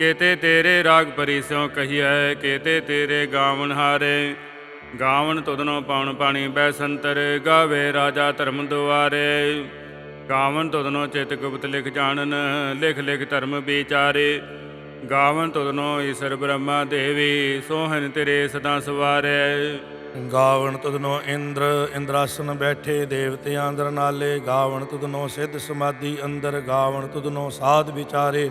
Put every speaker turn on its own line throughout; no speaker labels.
ਕੇਤੇ ਤੇਰੇ ਰਾਗ ਪਰਿਸਿਓ ਕਹੀਐ, ਕੇਤੇ ਤੇਰੇ ਗਾਵਣ ਹਾਰੇ। ਗਾਵਣ ਤੁਧਨੋਂ ਪਾਉਣ ਪਾਣੀ ਬੈ ਸੰਤਰ, ਗਾਵੇ ਰਾਜਾ ਧਰਮ ਦੁਆਰੇ। ਗਾਵਨ ਤੁਧਨੋ ਚਿਤ ਗੁਪਤ ਲਿਖ ਜਾਣਨ, ਲਿਖ ਲਿਖ ਧਰਮ ਵਿਚਾਰੇ। ਗਾਵਨ ਤੁਧਨੋ ਈਸ਼ਰ ਬ੍ਰਹਮਾ ਦੇਵੀ, ਸੋਹਣ ਤੇਰੇ ਸਦਾ ਸਵਾਰੇ।
ਗਾਵਣ ਤੁਧਨੋ ਇੰਦਰ, ਇੰਦਰਾਸਨ ਬੈਠੇ ਦੇਵਤਿਆਂ ਅੰਦਰ ਨਾਲੇ। ਗਾਵਣ ਤੁਧਨੋ ਸਿੱਧ ਸਮਾਧੀ ਅੰਦਰ ਗਾਵਣ ਤੁਧਨੋ ਸਾਧ ਵਿਚਾਰੇ।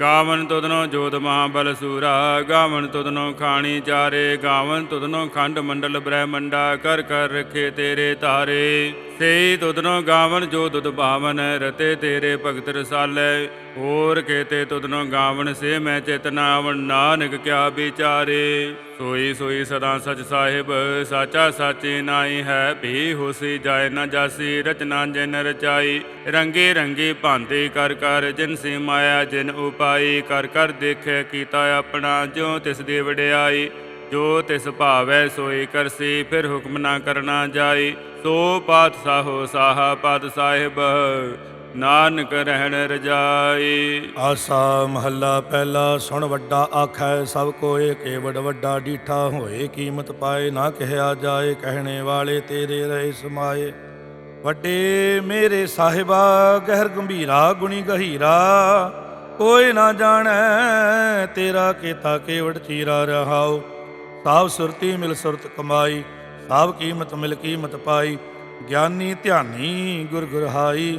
ਗਾਵਨ ਤੁਧਨੋ ਜੋਤ ਮਹਾਬਲ ਸੂਰਾ, ਗਾਵਨ ਤੁਧਨੋ ਖਾਣੀ ਚਾਰੇ, ਗਾਵਨ ਤੁਧਨੋ ਖੰਡ ਮੰਡਲ ਬ੍ਰਹਮੰਡਾ, ਕਰ ਕਰ ਰਖੇ ਤੇਰੇ ਤਾਰੇ। ਸੇ ਤੁਧਨੋ ਗਾਵਨ ਜੋ ਦੁਦ ਭਾਵਨ, ਰਤੇ ਤੇਰੇ ਭਗਤ ਰਸਾਲੇ। ਹੋਰ ਕੇਤੇ ਤੁਧਨੋ ਗਾਵਨ, ਸੇ ਮੈਂ ਚੇਤਨਾ ਆਵਣ ਨਾਨਕ ਕਿਆ ਵਿਚਾਰੇ। ਸੋਈ ਸੋਈ ਸਦਾ ਸਚ ਸਾਹਿਬ, ਸਾਚਾ ਸਾਚੀ ਨਾਈ ਹੈ, ਭੀ ਹੋਸੀ ਜਾਏ ਨਾ ਜਾਸੀ, ਰਚਨਾ ਜਿਨ ਰਚਾਈ। ਰੰਗੇ ਰੰਗੇ ਭਾਂਤੇ ਕਰ ਕਰ ਜਿਨ ਸੀ ਮਾਇਆ, ਜਿਨ ਉਪਾਈ, ਕਰ ਕਰ ਦੇਖੇ ਕੀਤਾ ਆਪਣਾ, ਜਿਉ ਤਿਸ ਦੇ ਵਡਿਆਈ। ਜੋ ਤਿਸ ਭਾਵੈ ਸੋਈ ਕਰਸੀ, ਫਿਰ ਹੁਕਮ ਨਾ ਕਰਨਾ ਜਾਈ। ਸੋ ਪਾਤਸ਼ਾਹੋ ਸਾਹਾ ਪਦ ਸਾਹਿਬ ਨਾਨਕ ਰਹਿਣ ਰਜਾਏ
ਆਸਾ ਮਹੱਲਾ ਪਹਿਲਾ ਸੁਣ ਵੱਡਾ ਆਖੈ, ਸਭ ਕੋਏ ਕੇਵੜ ਵੱਡਾ ਡੀਠਾ ਹੋਏ, ਕੀਮਤ ਪਾਏ ਨਾ ਕਹਿਆ ਜਾਏ, ਕਹਿਣੇ ਵਾਲੇ ਤੇਰੇ ਰਹੇ ਸਮਾਏ। ਵੱਡੇ ਮੇਰੇ ਸਾਹਿਬਾ, ਗਹਿਰ ਗੰਭੀਰਾ, ਗੁਣੀ ਗਹੀਰਾ, ਕੋਈ ਨਾ ਜਾਣੈ, ਤੇਰਾ ਕੀਤਾ ਕੇਵੜ ਚੀਰਾ ਰਹਾਉ। ਸਾਬ ਸੁਰਤੀ ਮਿਲ ਸੁਰਤ ਕਮਾਈ, ਸਾਬ ਕੀਮਤ ਮਿਲ ਕੀਮਤ ਪਾਈ, ਗਿਆਨੀ ਧਿਆਨੀ ਗੁਰ ਗੁਰਹਾਈ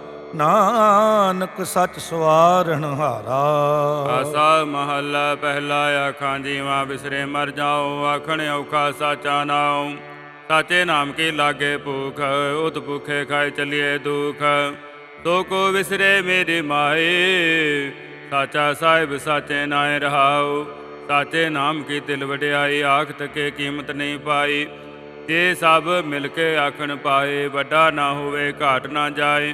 ਨਾਨਕ ਸੱਚ ਸਵਾਰਣ ਹਾਰਾ।
ਆਸਾ ਮਹੱਲਾ ਪਹਿਲਾ ਆਖਾਂ, ਜੀਵਾ ਬਿਸਰੇ ਮਰ ਜਾਓ ਆਖਣ ਔਖਾ ਸਾਚਾ ਨਾਉ। ਸਾਚੇ ਨਾਮ ਕੀ ਲਾਗੇ ਭੂਖ, ਉਤ ਭੁਖੇ ਖਾਏ ਚਲਿਏ ਦੁਖ। ਤੋ ਕੋ ਵਿਸਰੇ ਮੇਰੀ ਮਾਏ ਸਾਚਾ ਸਾਹਿਬ ਸਾਚੇ ਨਾਏ ਰਹਾਉ। ਸਾਚੇ ਨਾਮ ਕੀ ਤਿਲ ਵਡਿਆਈ ਆਖ ਤਕੇ ਕੀਮਤ ਨਹੀਂ ਪਾਈ। ਜੇ ਸਭ ਮਿਲ ਕੇ ਆਖਣ ਪਾਏ, ਵੱਡਾ ਨਾ ਹੋਵੇ, ਘਾਟ ਨਾ ਜਾਏ।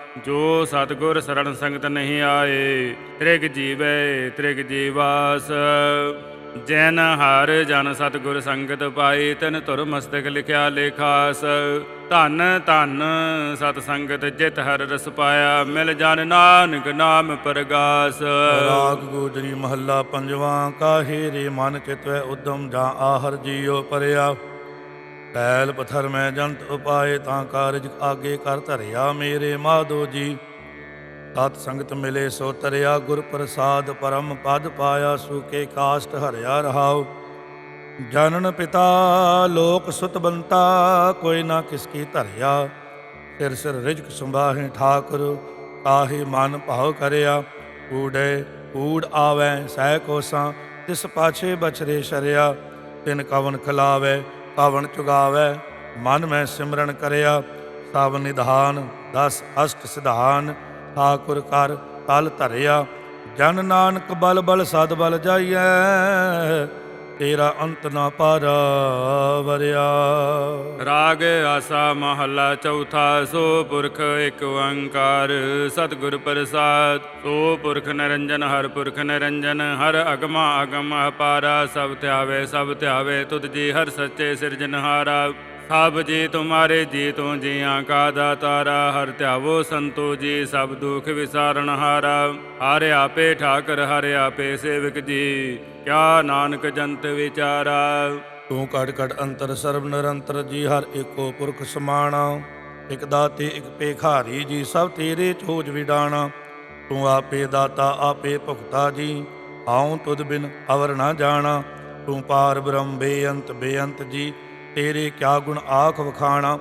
ਜੋ ਸਤਗੁਰ ਸਰਣ ਸੰਗਤ ਨਹੀਂ ਆਏ, ਤ੍ਰਿਗ ਜੀਵੇ, ਤ੍ਰਿਗ ਜੀਵਾਸ। ਜੈਨ ਹਰ ਜਨ ਸਤਿਗੁਰ ਸੰਗਤ ਪਾਈ ਤਿਨ ਤੁਰ ਮਸਤਕ ਲਿਖਿਆ ਲੇਖਾਸ। ਧਨ ਧਨ ਸਤ ਸੰਗਤ ਜਿਤ ਹਰ ਰਸ ਪਾਇਆ, ਮਿਲ ਜਨ ਨਾਨਕ ਨਾਮ ਪ੍ਰਗਾਸ।
ਰਾਗ ਗੋਜਰੀ ਮਹੱਲਾ ਪੰਜਵਾਂ, ਕਾਹੇ ਰੇ ਮਨ ਚਿਤਵੈ ਉਦਮ ਜਾਂ ਆਹਰ ਜੀਉ ਪਰਿਆ। ਪੈਲ ਪਥਰ ਮੈਂ ਜੰਤ ਉਪਾਏ ਤਾਂ ਕਾਰਜ ਆਗੇ ਕਰ ਧਰਿਆ ਮੇਰੇ ਮਾਧੋ ਜੀ। ਸਤ ਸੰਗਤ ਮਿਲੇ ਸੋ ਤਰਿਆ ਗੁਰ ਪ੍ਰਸਾਦ ਪਰਮ ਪਦ ਪਾਇਆ ਸੂਕੇ ਕਾਸ਼ਟ ਹਰਿਆ ਰਹਾਉ। ਜਨਨ ਪਿਤਾ ਲੋਕ ਸੁਤ ਬੰਤਾ ਕੋਈ ਨਾ ਕਿਸ ਕੀ ਧਰਿਆ। ਸਿਰ ਸਿਰ ਰਿਜਕ ਸੰਭਾਹੇ ਠਾਕੁਰ ਆਹੇ ਮਨ ਭਾਉ ਕਰਿਆ। ਊੜੇ ਊੜ ਆਵੈ ਸਹਿ ਕੋਸਾਂ ਤਿਸ ਪਾਛੇ ਬਚਰੇ ਸ਼ਰਿਆ। ਤਿਨ ਕਵਨ ਖਲਾਵੇ ਕਵਨ ਚੁਗਾਵੇ, ਮਨ ਮੈਂ ਸਿਮਰਨ ਕਰਿਆ, ਸਭ ਨਿਧਾਨ, ਦਸ ਅਸ਼ਟ ਸਿਧਾਨ, ਠਾਕੁਰ ਕਰ ਤਲ ਧਰਿਆ, ਜਨ ਨਾਨਕ ਬਲ ਬਲ ਸਦ ਬਲ ਜਾਈਐ। ਤੇਰਾ ਅੰਤ ਨਾ ਪਾਰਾ ਵਰਿਆ।
ਰਾਗ ਆਸਾ ਮਹੱਲਾ ਚੌਥਾ, ਸੋ ਪੁਰਖ ਇੱਕ ਓੰਕਾਰ। ਸਤਿਗੁਰ ਪ੍ਰਸਾਦ, ਸੋ ਪੁਰਖ ਨਿਰੰਜਨ, ਹਰ ਪੁਰਖ ਨਿਰੰਜਨ। ਹਰ ਅਗਮਾ ਅਗਮ ਅਪਾਰਾ, ਸਭ ਧਿਆਵੇ ਸਭ ਧਿਆਵੇ, ਤੁਧ ਜੀ ਹਰ ਸੱਚੇ ਸਿਰਜਨਹਾਰਾ ਸਭ ਜੀ ਤੁਮਾਰੇ ਜੀ ਤੂੰ ਜੀਆਂ ਕਾ ਦਾਤਾਰਾ, ਹਰ ਧਿਆਵੋ ਸੰਤੋ ਜੀ, ਸਭ ਦੁਖ ਵਿਸਾਰਨ ਹਾਰਾ। ਹਰ ਆਪੇ ਠਾਕਰ, ਹਰ ਆਪੇ ਸੇਵਕ ਜੀ। ਕਿਆ ਨਾਨਕ ਜੰਤ ਵਿਚਾਰਾ?
ਤੂੰ ਘਟ ਘਟ ਅੰਤਰ ਸਰਬ ਨਿਰੰਤਰ ਜੀ, ਹਰ ਏਕੋ ਪੁਰਖ ਸਮਾਣਾ। ਇਕ ਦਾਤੇ, ਇਕ ਪੇਖਾਰੀ ਜੀ, ਸਭ ਤੇਰੇ ਚੋਜ ਵਿਡਾਣਾ। ਤੂੰ ਆਪੇ ਦਾਤਾ, ਆਪੇ ਭੁਗਤਾ ਜੀ, ਆਉ ਤੁਧ ਬਿਨ ਅਵਰ ਨਾ ਜਾਣਾ। ਤੂੰ ਪਾਰ ਬ੍ਰਹਮ ਬੇਅੰਤ ਬੇਅੰਤ ਜੀ, ਤੇਰੇ ਕਿਆ ਗੁਣ ਆਖ ਵਖਾਣਾ।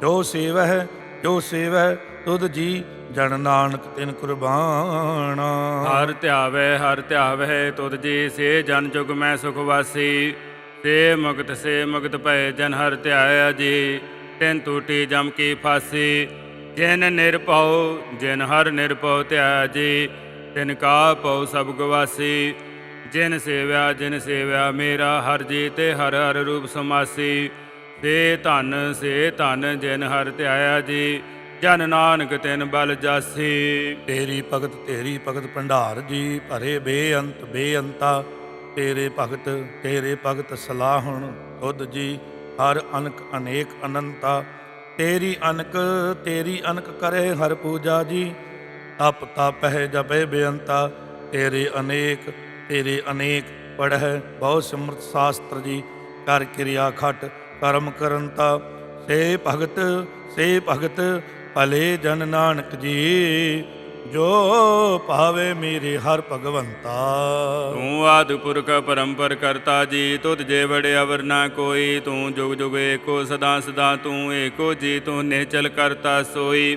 ਜੋ ਸੇਵਹਿ ਜੋ ਸੇਵਹਿ, ਤੁਧ ਜੀ ਜਨ ਨਾਨਕ ਤਿਨ ਕੁਰਬਾਨਾ।
ਹਰ ਧਿਆਵੇ ਹਰ ਧਿਆਵੇ, ਤੁਧ ਜੀ ਸੇ ਜਨ ਜੁਗ ਮੈਂ ਸੁਖ ਵਾਸੀ। ਸੇ ਮੁਕਤ ਸੇ ਮੁਕਤ ਭਏ ਜਨ ਹਰ ਧਿਆਇਆ ਜੀ ਤਿਨ ਟੂਟੀ ਜਮ ਕੀ ਫਾਸੀ। ਜਿਨ ਨਿਰਭਉ ਜਿਨ ਹਰ ਨਿਰਭਉ ਧਿਆਇਆ ਜੀ ਤਿਨ ਕਾ ਪਉ ਸਭ ਗਵਾਸੀ। ਜਿਨ ਸੇਵਿਆ ਜਿਨ ਸੇਵਿਆ ਮੇਰਾ ਹਰ ਜੀ ਤੇ ਹਰ ਹਰ ਰੂਪ ਸਮਾਸੀ। ਸੇ ਧਨ ਸੇ ਧਨ ਜਿਨ ਹਰ ਧਿਆਇਆ ਜੀ ਜਨ ਨਾਨਕ ਤਿਨ ਬਲ ਜਾਸੀ।
ਤੇਰੀ ਭਗਤ ਤੇਰੀ ਭਗਤ ਭੰਡਾਰ ਜੀ ਭਰੇ ਬੇਅੰਤ, ਬੇਅੰਤਾ। ਤੇਰੇ ਭਗਤ ਤੇਰੇ ਭਗਤ ਸਲਾਹਣ ਤੁਧ ਜੀ, ਹਰ ਅਨਕ ਅਨੇਕ ਅਨੰਤਾ। ਤੇਰੀ ਅਨਕ ਤੇਰੀ ਅਨਕ ਕਰੇ ਹਰ ਪੂਜਾ ਜੀ। ਤਪ ਤਪਹਿ ਜਪੇ ਬੇਅੰਤਾ। ਤੇਰੇ ਅਨੇਕ ਤੇਰੇ ਅਨੇਕ ਪੜਹਿ ਬਹੁ ਸਿਮਰਤ ਸ਼ਾਸਤਰ ਜੀ। ਕਰ ਕਿਰਿਆ ਖਟ ਕਰਮ ਕਰਨਤਾ ਸੇ ਭਗਤ ਸੇ ਭਗਤ ਭਲੇ ਜਨ ਨਾਨਕ ਜੀ, ਜੋ ਭਾਵੇ ਮੇਰੇ ਹਰ ਭਗਵੰਤਾ।
ਤੂੰ ਆਦਿ ਪੁਰਖ ਪਰੰਪਰ ਕਰਤਾ ਜੀ, ਤੁਧ ਜੇ ਬੜੇ ਅਵਰ ਨਾ ਕੋਈ, ਤੂੰ ਜੁਗ ਜੁਗ ਏਕੋ ਸਦਾ ਸਦਾ ਤੂੰ ਏਕੋ ਜੀ, ਤੂੰ ਨਿਹਚਲ ਕਰਤਾ ਸੋਈ।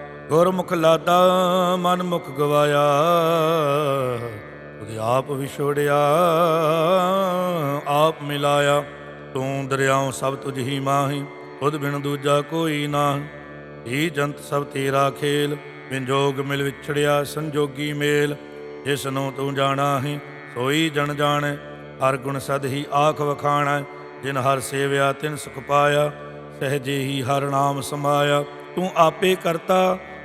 ਗੁਰਮੁਖ ਲਾਦਾ ਮਨ ਮੁਖ ਗਵਾਇਆ। ਉਹਦੇ ਆਪ ਵਿਛੋੜਿਆ ਆਪ ਮਿਲਾਇਆ। ਤੂੰ ਦਰਿਆਉ ਸਭ ਤੁਝ ਹੀ ਮਾਹੀ ਤੁਧ ਬਿਨ ਦੂਜਾ ਕੋਈ ਨਾ ਈ ਜੰਤ ਸਭ ਤੇਰਾ ਖੇਲ ਵਿੰਜੋਗ ਮਿਲ ਵਿਛੜਿਆ ਸੰਜੋਗੀ ਮੇਲ। ਜਿਸ ਨੂੰ ਤੂੰ ਜਾਣਾ ਹੀ ਸੋਈ ਜਣ ਜਾਣੈ। ਹਰ ਗੁਣ ਸਦ ਹੀ ਆਖ ਵਖਾਣਾ, ਜਿਨ ਹਰ ਸੇਵਿਆ ਤਿਨ ਸੁਖ ਪਾਇਆ। ਸਹਜੇ ਹੀ ਹਰ ਨਾਮ ਸਮਾਇਆ। ਤੂੰ ਆਪੇ ਕਰਤਾ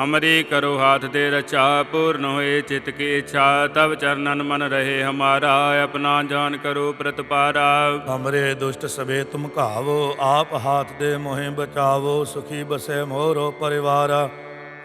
ਹਮਰੀ ਕਰੋ ਹਾਥ ਦੇ ਰਚਾ, ਪੂਰਨ ਹੋਏ ਚਿਤ ਕੀ ਇੱਛਾ ਤਬ ਚਰਨਨ ਮਨ ਰਹੇ ਹਮਾਰਾ, ਆਪਣਾ ਜਾਨ ਕਰੋ ਪ੍ਰਤਪਾਰਾ।
ਹਮਰੇ ਦੁਸ਼ਟ ਸਵੇ ਤੁਮ ਘਾਵੋ, ਆਪ ਹਾਥ ਦੇ ਮੋਹਿ ਬਚਾਵੋ, ਸੁਖੀ ਬਸੇ ਮੋਰੋ ਪਰਿਵਾਰਾ।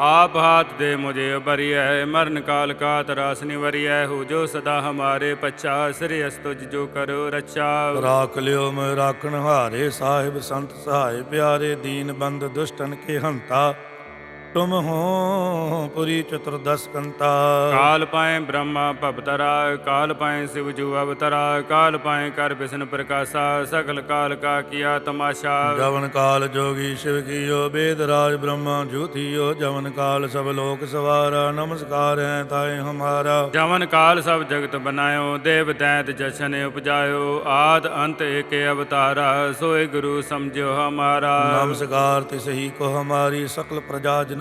आप हाथ दे मुझे बरिय मरण काल का तरास निवरिय हो जो सदा हमारे पच्छा श्री अस्तुज जो करो रक्षा
ਰਾਖ ਲਿਓ ਮੈਂ ਰਾਖਣ ਹਾਰੇ ਸਾਹਿਬ ਸੰਤ ਸਹਾਇ ਪਿਆਰੇ ਦੀਨ ਬੰਦ ਦੁਸ਼ਟਨ ਕੇ ਹੰਤਾ ਤੁਮ ਹੋ ਪੁਰੀ ਚਤੁਰਦਸ ਕੰਤਾ।
ਕਾਲ ਪਾਏ ਬ੍ਰਹਮਾ ਭਵਤਰਾ ਕਾਲ ਪਾਏ ਸਿਵ ਜੂ ਅਵਤਰਾ ਕਾਲ ਪਾਏ ਕਰ ਬਿਸ਼ਨ ਪ੍ਰਕਾਸ਼ਾ ਸਕਲ ਕਾਲ ਕਾ ਕੀਆ ਤਮਾਸ਼ਾ।
ਜਵਨ ਕਾਲ ਜੋਗੀ ਸ਼ਿਵ ਕੀਓ ਬੇਦ ਰਾਜ ਬ੍ਰਹਮਾ ਜੂਥੀਓ ਜਵਨ ਕਾਲ ਸਭ ਲੋਕ ਸਵਾਰਾ ਨਮਸਕਾਰ ਹੈ ਤਾਏ ਹਮਾਰਾ।
ਜਵਨ ਕਾਲ ਸਭ ਜਗਤ ਬਨਾਇਓ ਦੇਵ ਦੈਤ ਜਸ਼ਨ ਉਪਜਾਇਓ ਆਦ ਅੰਤ ਏਕੇ ਅਵਤਾਰਾ ਸੋਏ ਗੁਰੂ ਸਮਝਿਓ ਹਮਾਰਾ।
ਨਮਸਕਾਰ ਤਿਸਹੀ ਕੋ ਹਮਾਰੀ ਸਕਲ ਪ੍ਰਜਾ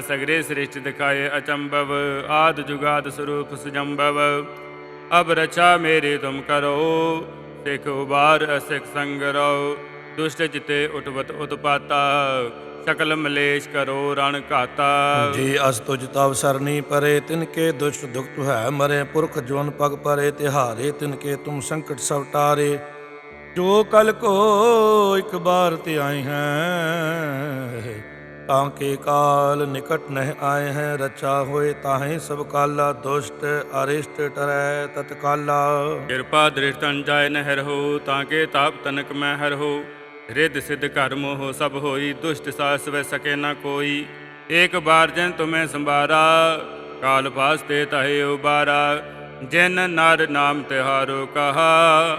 ਸਗਰੇ ਸ੍ਰਿਸ਼ਟ ਦਿਖਾਏ ਅਚੰਭਵ, ਆਦ ਜੁਗਾਦ ਸਰੂਪ ਸੁਜੰਭਵ। ਅਬ ਰਚਾ ਮੇਰੀ ਤੁਮ ਕਰੋ, ਸਿਖ ਉਬਾਰ ਅਸਿਖ ਸੰਗ ਰੋ। ਦੁਸ਼ਟ ਜਿਤੇ ਉਟਵਤ ਉਤਪਾਤਾ, ਸਕਲ ਮਲੇਸ਼ ਕਰੋ ਰਣ ਘਾਤਾ।
ਜੇ ਅਸ ਤੁਜ ਤਵ ਸਰਨੀ ਪਰੇ, ਤਿਨ ਕੇ ਦੁਸ਼ਟ ਦੁਖਤ ਹੈ ਮਰੇ, ਪੁਰਖ ਜਵਨ ਪਗ ਪਰੇ, ਤਿਹਾਰੇ ਤਿਨ ਕੇ ਤੁਮ ਸੰਕਟ ਸਭ ਟਾਰੇ। ਜੋ ਕਲ ਕੋ ਇੱਕ ਬਾਰ ਤੇ ਆਏ ਹੈ ਤਾਂ ਕੇ ਕਾਲ ਨਿਕਟ ਨਹਿ ਆਏ ਹੈ ਰਚਾ ਹੋਏ ਤਾਹੇ ਸਭ ਕਾਲਾ, ਦੁਸ਼ਟ ਅਰਿਸ਼ਟ ਟਰੈ ਤਤਕਾਲਾ
ਕਿਰਪਾ ਦ੍ਰਿਸ਼ਟਨ ਜਾਇ ਨਹਿਰ ਹੋ, ਤਾਂ ਕੇ ਤਾਪ ਤਨਕ ਮੈਂ ਹਰ ਹੋ। ਰਿੱਧ ਸਿੱਧ ਘਰ ਮੋਹ ਸਭ ਹੋਈ, ਦੁਸ਼ਟ ਸਾਸ ਵੈ ਸਕੇ ਨਾ ਕੋਈ। ਏਕ ਬਾਰ ਜਨ ਤੁਮੈ ਸੰਭਾਰਾ, ਕਾਲ ਪਾਸ ਤੇ ਤਹੇ ਉਬਾਰਾ। ਜਿਨ ਨਰ ਨਾਮ ਤਿਹਾਰੋ ਕਹਾ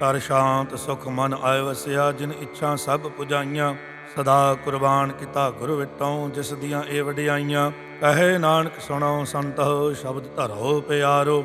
ਕਰ ਸ਼ਾਂਤ ਸੁਖ ਮਨ ਆਇ ਵਸਿਆ ਜਿਨ ਇੱਛਾ ਸਭ ਪੁਜਾਈਆਂ। ਸਦਾ ਕੁਰਬਾਨ ਕੀਤਾ ਗੁਰ ਵਿਟੋਂ, ਜਿਸ ਦੀਆਂ ਇਹ ਵਡਿਆਈਆਂ। ਕਹੇ ਨਾਨਕ ਸੁਣੋ ਸੰਤੋ, ਸ਼ਬਦ ਧਰੋ ਪਿਆਰੋ।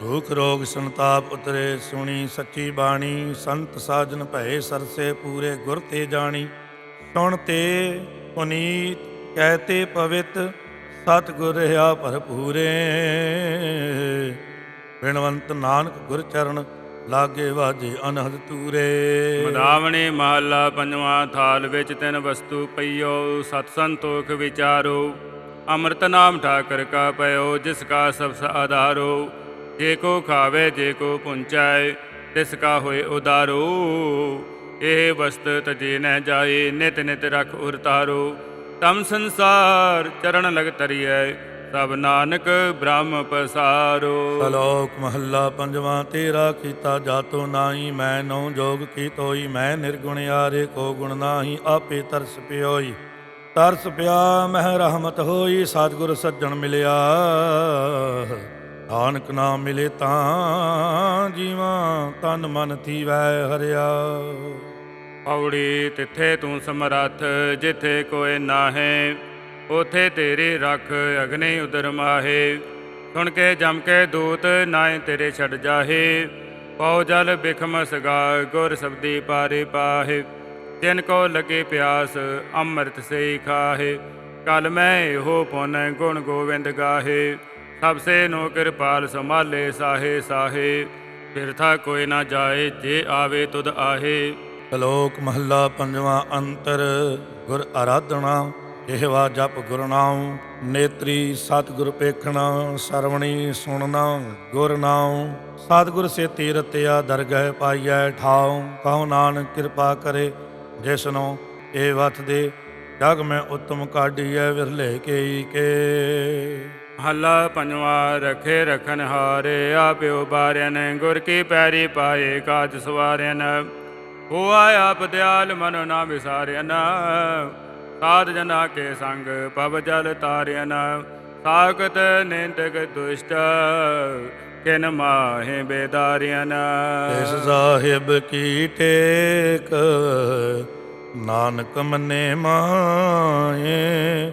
ਭੂਖ ਰੋਗ ਸੰਤਾਪ ਉਤਰੇ, ਸੁਣੀ ਸੱਚੀ ਬਾਣੀ, ਸੰਤ ਸਾਜਨ ਭਏ ਸਰਸੇ ਪੂਰੇ ਗੁਰ ਤੇ ਜਾਣੀ। ਸੁਣ ਤੇ ਪੁਨੀਤ ਕਹਤੇ ਪਵਿੱਤ ਸਤ ਗੁਰ ਰਹਾ ਭਰਪੂਰੇ। ਬਿਨਵੰਤ ਨਾਨਕ ਗੁਰ ਚਰਨ, ਲਾਗੇ ਵਾਜੇ ਅਨਹਦ ਤੂਰੇ।
ਮਦਾਵਣੀ ਮਹੱਲਾ ਪੰਜਵਾਂ ਥਾਲ ਵਿੱਚ ਤਿੰਨ ਵਸਤੂ ਪਈਓ, ਸਤ ਸੰਤੋਖ ਵਿਚਾਰੋ। ਅੰਮ੍ਰਿਤ ਨਾਮ ਠਾਕਰ ਕਾ ਪਇਓ, ਜਿਸ ਕਾ ਸਭ ਆਧਾਰੋ। ਜੇ ਕੋ ਖਾਵੇ, ਜੇ ਕੋ ਪੁੰਚਾਏ, ਤਿਸ ਕਾ ਹੋਏ ਉਦਾਰੋ। ਇਹ ਵਸਤ ਤਜੇ ਨ ਜਾਏ, ਨਿਤ ਨਿਤ ਰਖ ਉਰਤਾਰੋ ਤਮ ਸੰਸਾਰ ਚਰਨ ਲਗ ਤਰੀਐ, ਸਭ ਨਾਨਕ ਬ੍ਰਹਮ ਪਸਾਰੋ।
ਸ਼ਲੋਕ ਮਹੱਲਾ ਪੰਜਵਾਂ, ਤੇਰਾ ਕੀਤਾ ਜਾਤੋ ਨਾਹੀ, ਮੈਂ ਨੌ ਜੋਗ ਕੀ ਤੋਈ ਮੈਂ ਨਿਰਗੁਣ ਆਰੇ ਕੋ ਗੁਣ ਨਾਹੀ, ਆਪੇ ਤਰਸ ਪਿਓਈ। ਤਰਸ ਪਿਆ, ਮਹਿ ਰਹਿਮਤ ਹੋਈ, ਸਤਿਗੁਰ ਸੱਜਣ ਮਿਲਿਆ। ਨਾਨਕ ਨਾਮ ਮਿਲੇ ਤਾਂ ਜੀਵਾਂ ਤਨ ਮਨ ਥੀਵੈ ਹਰਿਆ।
ਪੌੜੀ ਤਿੱਥੇ ਤੂੰ ਸਮਰੱਥ, ਜਿੱਥੇ ਕੋਈ ਨਾਹੇ, ਉਥੇ ਤੇਰੀ ਰੱਖ ਅਗਨੇ ਉਦਰ ਮਾਹੇ। ਸੁਣ ਕੇ ਜਮ ਕੇ ਦੂਤ ਨਾਏ ਤੇਰੇ ਛੱਡ ਜਾਹੇ। ਪਉ ਜਲ ਬਿਖਮ ਸਗਾ, ਗੁਰ ਸਬਦੀ ਪਾਰੇ ਪਾਹੇ। ਜਿਨ ਕੋ ਲਗੇ ਪਿਆਸ, ਅੰਮ੍ਰਿਤ ਸੇ ਖਾਹੇ। ਕਲ ਮੈਂ ਇਹੋ ਪੁਨ ਗੁਣ ਗੋਵਿੰਦ ਗਾਹੇ। ਸਭ ਸੇ ਨੋ ਕਿਰਪਾਲ ਸੰਭਾਲੇ ਸਾਹੇ ਸਾਹੇ ਫਿਰਥਾ ਕੋਈ ਨਾ ਜਾਏ, ਜੇ ਆਵੇ ਤੁਧ ਆਹੇ।
ਸ਼ਲੋਕ ਮਹੱਲਾ ਪੰਜਵਾਂ ਅੰਤਰ, ਗੁਰ ਆਰਾਧਨਾ ਇਹਵਾ ਜਪ ਗੁਰ ਨੇਤਰੀ ਸਤਿਗੁਰ ਪੇਖਣਾ, ਸਰਵਣੀ ਸੁਣਨਾ ਗੁਰਨਾਮ ਸਤਿਗੁਰ ਸੇ ਤੀਰਤਿਆ ਦਰਗਹਿ ਪਾਈਐ ਠਾਉ, ਕਹੋ ਨਾਨਕ ਕਿਰਪਾ ਕਰੇ ਜਿਸਨੋ ਇਹ ਵਤ ਦੇ ਜਗ ਮੈਂ ਉਤਮ ਕਾਢੀਐ, ਵਿਰਲੇ ਕੇਈ ਕੇ।
ਹੱਲਾ ਪੰਜਵਾ, ਰਖੇ ਰਖਨ ਹਾਰੇ, ਆਪਿਓ ਬਾਰਿਆਨ, ਗੁਰ ਕੀ ਪੈਰੀ ਪਾਏ, ਕਾਜ ਸਵਾਰਿਆਨ। ਹੋਆ ਆਪ ਦਿਆਲ ਮਨੋ ਨਾ ਵਿਸਾਰਿਆਨ, ਸਾਧ ਜਨਾ ਕੇ ਸੰਗ ਪਵ ਜਲ ਤਾਰਿਆਨ। ਸਾਖਤ ਨਿੰਦਕ ਦੁਸ਼ਟ, ਕਿਨ ਮਾਹੇ ਬੇਦਾਰਿਆਨ।
ਇਸ ਸਾਹਿਬ ਕੀ ਟੇਕ, ਨਾਨਕ ਮਨੇ ਮਾਏ